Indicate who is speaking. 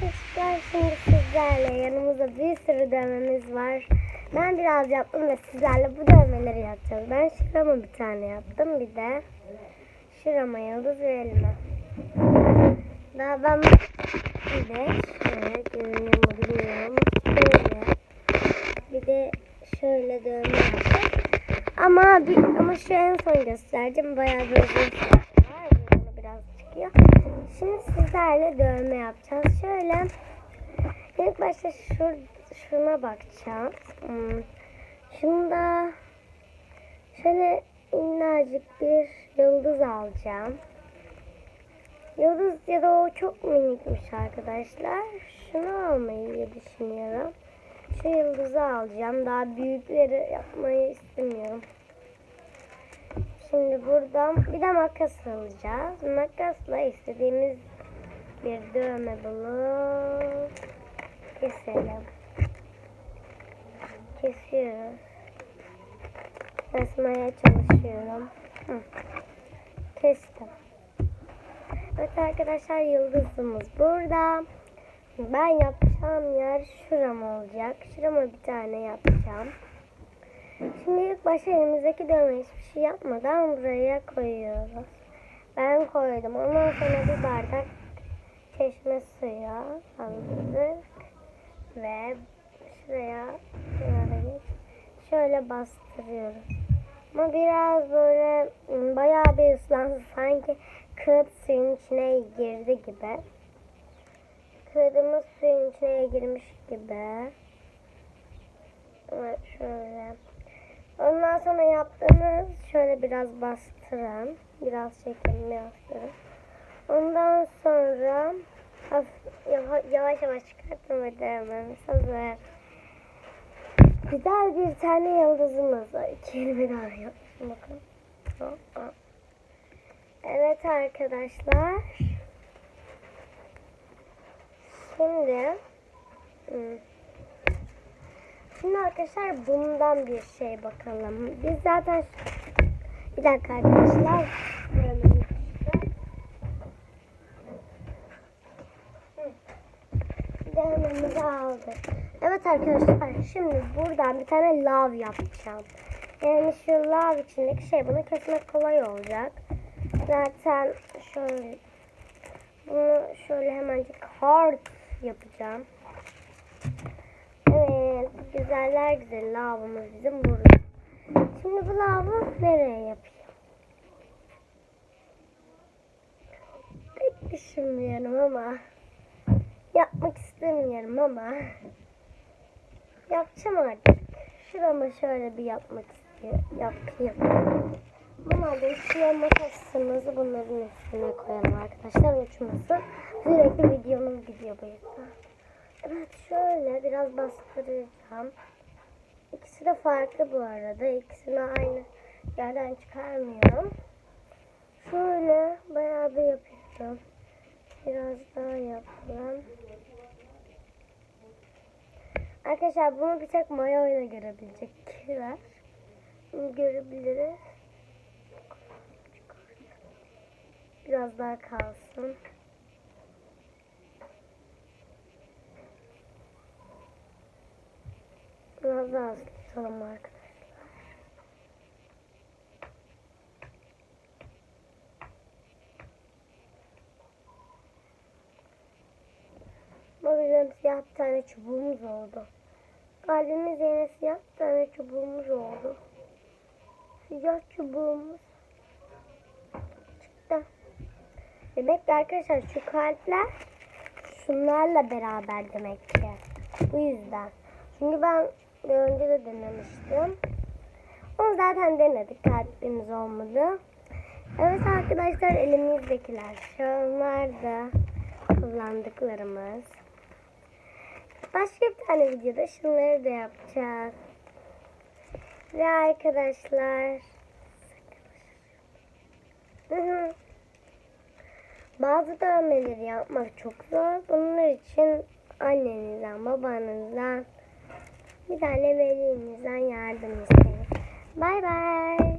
Speaker 1: arkadaşlar şimdi sizlerle yanımızda bir sürü dövmemiz var. Ben biraz yaptım ve sizlerle bu dövmeleri yapacağız. Ben şurama bir tane yaptım bir de şurama yıldız ve elime. Daha ben bir de şöyle görünüyor mu bilmiyorum. Şöyle. Bir de şöyle dövme yaptım. Ama bir, ama şu en son göstereceğim. Bayağı böyle bir var. Bunu biraz çıkıyor. Şimdi sizlerle dövme yapacağız. Şöyle ilk başta şu, şuna bakacağız. Hmm. Şunda şöyle minnacık bir yıldız alacağım. Yıldız ya da o çok minikmiş arkadaşlar. Şunu almayı diye düşünüyorum. Şu yıldızı alacağım. Daha büyükleri yapmayı istemiyorum. Şimdi buradan bir de makas alacağız. Makasla istediğimiz bir dövme bulup keselim. Kesiyoruz. Kesmeye çalışıyorum. Hı. Kestim. Evet arkadaşlar yıldızımız burada. Ben yapacağım yer şuram olacak. Şurama bir tane yapacağım. Şimdi ilk başta elimizdeki dövme şey yapmadan buraya koyuyoruz. Ben koydum. Ondan sonra bir bardak çeşme suyu aldık. Ve şuraya şöyle, bastırıyoruz. Ama biraz böyle ım, bayağı bir ıslansın. Sanki kağıt suyun içine girdi gibi. Kağıdımız suyun içine girmiş gibi. Evet şöyle. Sonra yaptığımız şöyle biraz bastırın. Biraz çekin bastırın. Ondan sonra yavaş yavaş çıkartın ve denememiz hazır. Güzel bir tane yıldızımız var. İki elime daha yapmışım bakın. Evet arkadaşlar. Şimdi hmm. Şimdi arkadaşlar bundan bir şey bakalım. Biz zaten bir dakika arkadaşlar. Dövmemizi aldık. Evet arkadaşlar şimdi buradan bir tane lav yapacağım. Yani şu lav içindeki şey bunu kesmek kolay olacak. Zaten şöyle bunu şöyle hemencik hard yapacağım. Güzeller güzel lavımız bizim burada. Şimdi bu lavı nereye yapayım? Pek düşünmüyorum ama yapmak istemiyorum ama yapacağım artık. Şurama şöyle bir yapmak istiyorum. Yapayım. Buna da şuraya makasımızı bunların üstüne koyalım arkadaşlar uçmasın. Sürekli videomuz gidiyor bu yüzden. Evet şöyle biraz bastıracağım. İkisi de farklı bu arada. İkisini aynı yerden çıkarmıyorum. Şöyle bayağı bir yapıyorum. Biraz daha yapalım. Arkadaşlar bunu bir tek Maya oyuna görebilecekler. Görebiliriz. Biraz daha kalsın. Biraz daha az tutalım arkadaşlar. Bizim siyah bir tane çubuğumuz oldu. Kalbimiz yine siyah bir tane çubuğumuz oldu. Siyah çubuğumuz çıktı. Demek ki arkadaşlar şu kalpler şunlarla beraber demek ki. Bu yüzden. Çünkü ben bir önce de denemiştim. Onu zaten denedik. Kalbimiz olmadı. Evet arkadaşlar elimizdekiler. Şunlar kullandıklarımız. Başka bir tane videoda şunları da yapacağız. Ve arkadaşlar. Bazı dövmeleri yapmak çok zor. Bunlar için annenizden, babanızdan, bir tane velinizden yardım isteyin. Bay bay.